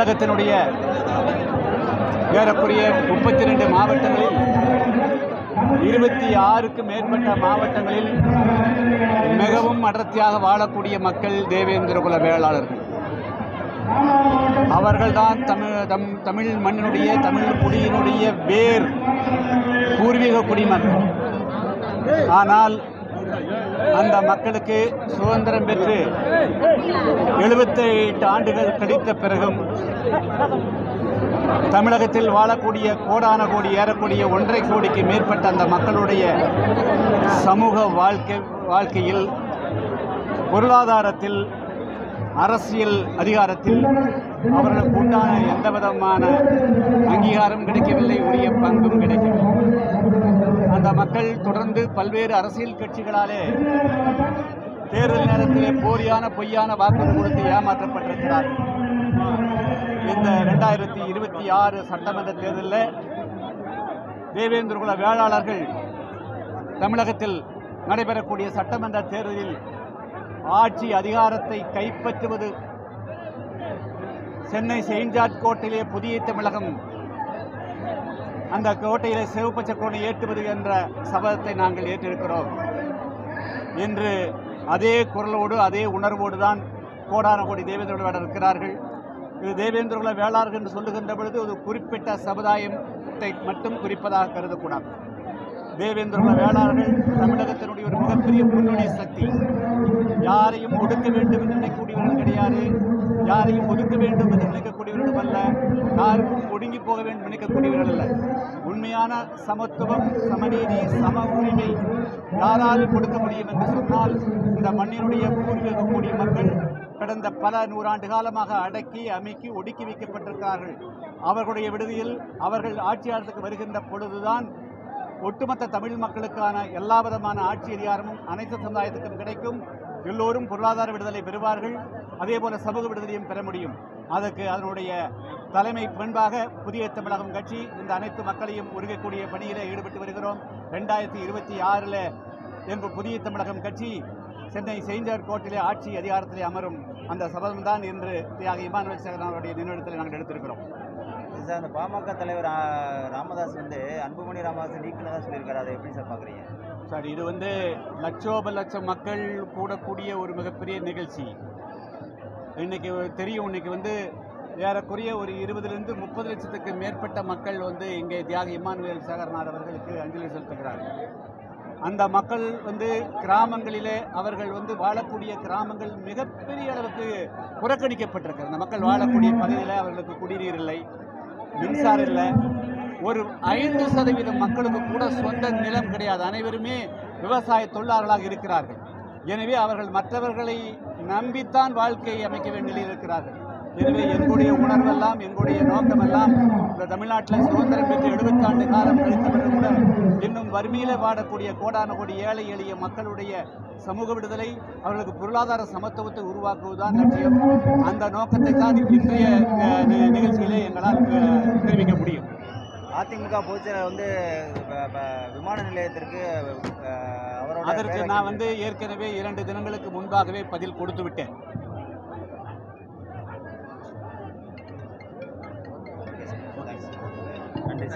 தமிழகத்தினுடைய ஏறக்குறைய முப்பத்தி ரெண்டு மாவட்டங்களில் இருபத்தி ஆறுக்கு மேற்பட்ட மாவட்டங்களில் மிகவும் அடர்த்தியாக வாழக்கூடிய மக்கள் தேவேந்திரகுல வேளாளர்கள். அவர்கள்தான் தமிழ் தம் தமிழ் மண்ணினுடைய தமிழ் குடியினுடைய வேர் பூர்வீக குடிமக்கள் ஆனால் அந்த மக்களுக்கு சுதந்திரம் பெற்று எழுபத்தி எட்டு ஆண்டுகள் கழித்த பிறகும் தமிழகத்தில் வாழக்கூடிய கோடான கோடி ஏறக்கூடிய ஒன்றரை கோடிக்கு மேற்பட்ட அந்த மக்களுடைய சமூக வாழ்க்கை வாழ்க்கையில் பொருளாதாரத்தில் அரசியல் அதிகாரத்தில் அவர்களுக்கு உண்டான எந்த விதமான அங்கீகாரம் கிடைக்கவில்லை உரிய பங்கும் கிடைக்கவில்லை. அந்த மக்கள் தொடர்ந்து பல்வேறு அரசியல் கட்சிகளாலே தேர்தல் நேரத்திலே போலியான பொய்யான வாக்குறுதி கொடுத்து ஏமாற்றப்பட்டிருக்கிறார்கள் இந்த ரெண்டாயிரத்தி இருபத்தி ஆறு சட்டமன்ற தேர்தலில் தேவேந்திரகுல வேளாளர்கள் தமிழகத்தில் நடைபெறக்கூடிய சட்டமன்ற தேர்தலில் ஆட்சி அதிகாரத்தை கைப்பற்றுவது சென்னை செயின்ட் ஜார்ஜ் கோட்டையிலே புதிய தமிழகம் அந்த கோட்டையிலே சிவப்பு சக்கரனை ஏற்றுவது என்ற சபதத்தை நாங்கள் ஏற்றிருக்கிறோம். என்று அதே குரலோடு அதே உணர்வோடு தான் கோடான கோடி தேவேந்திர வேடர் இருக்கிறார்கள். இது தேவேந்திரகுல வேளாளர்கள் என்று சொல்லுகின்ற பொழுது ஒரு குறிப்பிட்ட சமுதாயத்தை மட்டும் குறிப்பதாக கருதக்கூடாது. தேவேந்திரகுல வேளாளர்கள் தமிழகத்தினுடைய ஒரு மிகப்பெரிய முன்னணி சக்தி. யாரையும் ஒடுக்க வேண்டும் என்று நினைக்கக்கூடியவர்கள் கிடையாது. யாரையும் ஒதுக்க வேண்டும் என்று நினைக்கக்கூடியவர்களும் அல்ல. யாருக்கும் ஒடுங்கி போக வேண்டும் நினைக்கக்கூடியவர்கள் அல்ல. உண்மையான சமத்துவம் சமநீதி சம உரிமை யாரால் கொடுக்க முடியும் என்று சொன்னால் இந்த மண்ணினுடைய பூர்வீகக்கூடிய மக்கள் கடந்த பல நூறாண்டு காலமாக அடக்கி அமைக்கி ஒடுக்கி வைக்கப்பட்டிருக்கிறார்கள். அவர்களுடைய விடுதியில் அவர்கள் ஆட்சியாளத்துக்கு வருகின்ற பொழுதுதான் ஒட்டுமொத்த தமிழ் மக்களுக்கான எல்லா விதமான ஆட்சி அதிகாரமும் அனைத்து சமுதாயத்துக்கும் கிடைக்கும். எல்லோரும் பொருளாதார விடுதலை பெறுவார்கள். அதே போல சமூக விடுதலையும் பெற முடியும். அதற்கு அதனுடைய தலைமை பண்பாக புதிய தமிழகம் கட்சி இந்த அனைத்து மக்களையும் உருகக்கூடிய பணியிலே ஈடுபட்டு வருகிறோம். ரெண்டாயிரத்தி இருபத்தி ஆறில் எங்கள் புதிய தமிழகம் கட்சி சென்னை செயின்ஜார் கோர்ட்டிலே ஆட்சி அதிகாரத்திலே அமரும் அந்த சபதம் தான் என்று தியாக இமானுவேல் சேகரன் அவருடைய நினைவிடத்தில் நாங்கள் எடுத்திருக்கிறோம். சார் அந்த பாமக தலைவர் ராமதாஸ் வந்து அன்புமணி ராமதாஸ் நீக்கினதா சொல்லியிருக்காரு. அதை எப்படி சார் பார்க்குறீங்க? சார் இது வந்து லட்சோப லட்சம் மக்கள் கூடக்கூடிய ஒரு மிகப்பெரிய நிகழ்ச்சி. இன்னைக்கு தெரியும் இன்னைக்கு வந்து ஏறக்குறைய ஒரு இருபதுலேருந்து முப்பது லட்சத்துக்கு மேற்பட்ட மக்கள் வந்து இங்கே தியாக இமானுவேல் சேகர்நாத் அவர்களுக்கு அஞ்சலி செலுத்துகிறார்கள். அந்த மக்கள் வந்து கிராமங்களிலே அவர்கள் வந்து வாழக்கூடிய கிராமங்கள் மிகப்பெரிய அளவுக்கு புறக்கணிக்கப்பட்டிருக்கு அந்த மக்கள் வாழக்கூடிய பகுதியில் அவர்களுக்கு குடிநீர் இல்லை மின்சாரம் இல்லை. ஒரு ஐந்து சதவீதம் மக்களுக்கு கூட சொந்த நிலம் கிடையாது. அனைவருமே விவசாய தொழிலாளர்களாக இருக்கிறார்கள். எனவே அவர்கள் மற்றவர்களை நம்பித்தான் வாழ்க்கையை அமைக்க வேண்டிய நிலையில் இருக்கிறார்கள். எனவே எங்களுடைய உணர்வெல்லாம் எங்களுடைய நோக்கமெல்லாம் இந்த தமிழ்நாட்டில் சுதந்திரம் பெற்று எழுபத்தி ஆண்டு காலம் பிறகு கூட இன்னும் வறுமையில் வாடக்கூடிய கோடான கோடி ஏழை எளிய மக்களுடைய சமூக விடுதலை அவர்களுக்கு பொருளாதார சமத்துவத்தை உருவாக்குவதுதான் லட்சியம். அந்த நோக்கத்தை தான் இன்றைய நிகழ்ச்சியிலே எங்களால் தெரிவிக்க முடியும். அதிமுக பொதுச்செயலர் வந்து விமான நிலையத்திற்கு அவரோட அதற்கு நான் வந்து ஏற்கனவே இரண்டு தினங்களுக்கு முன்பாகவே பதில் கொடுத்து விட்டேன். நன்றி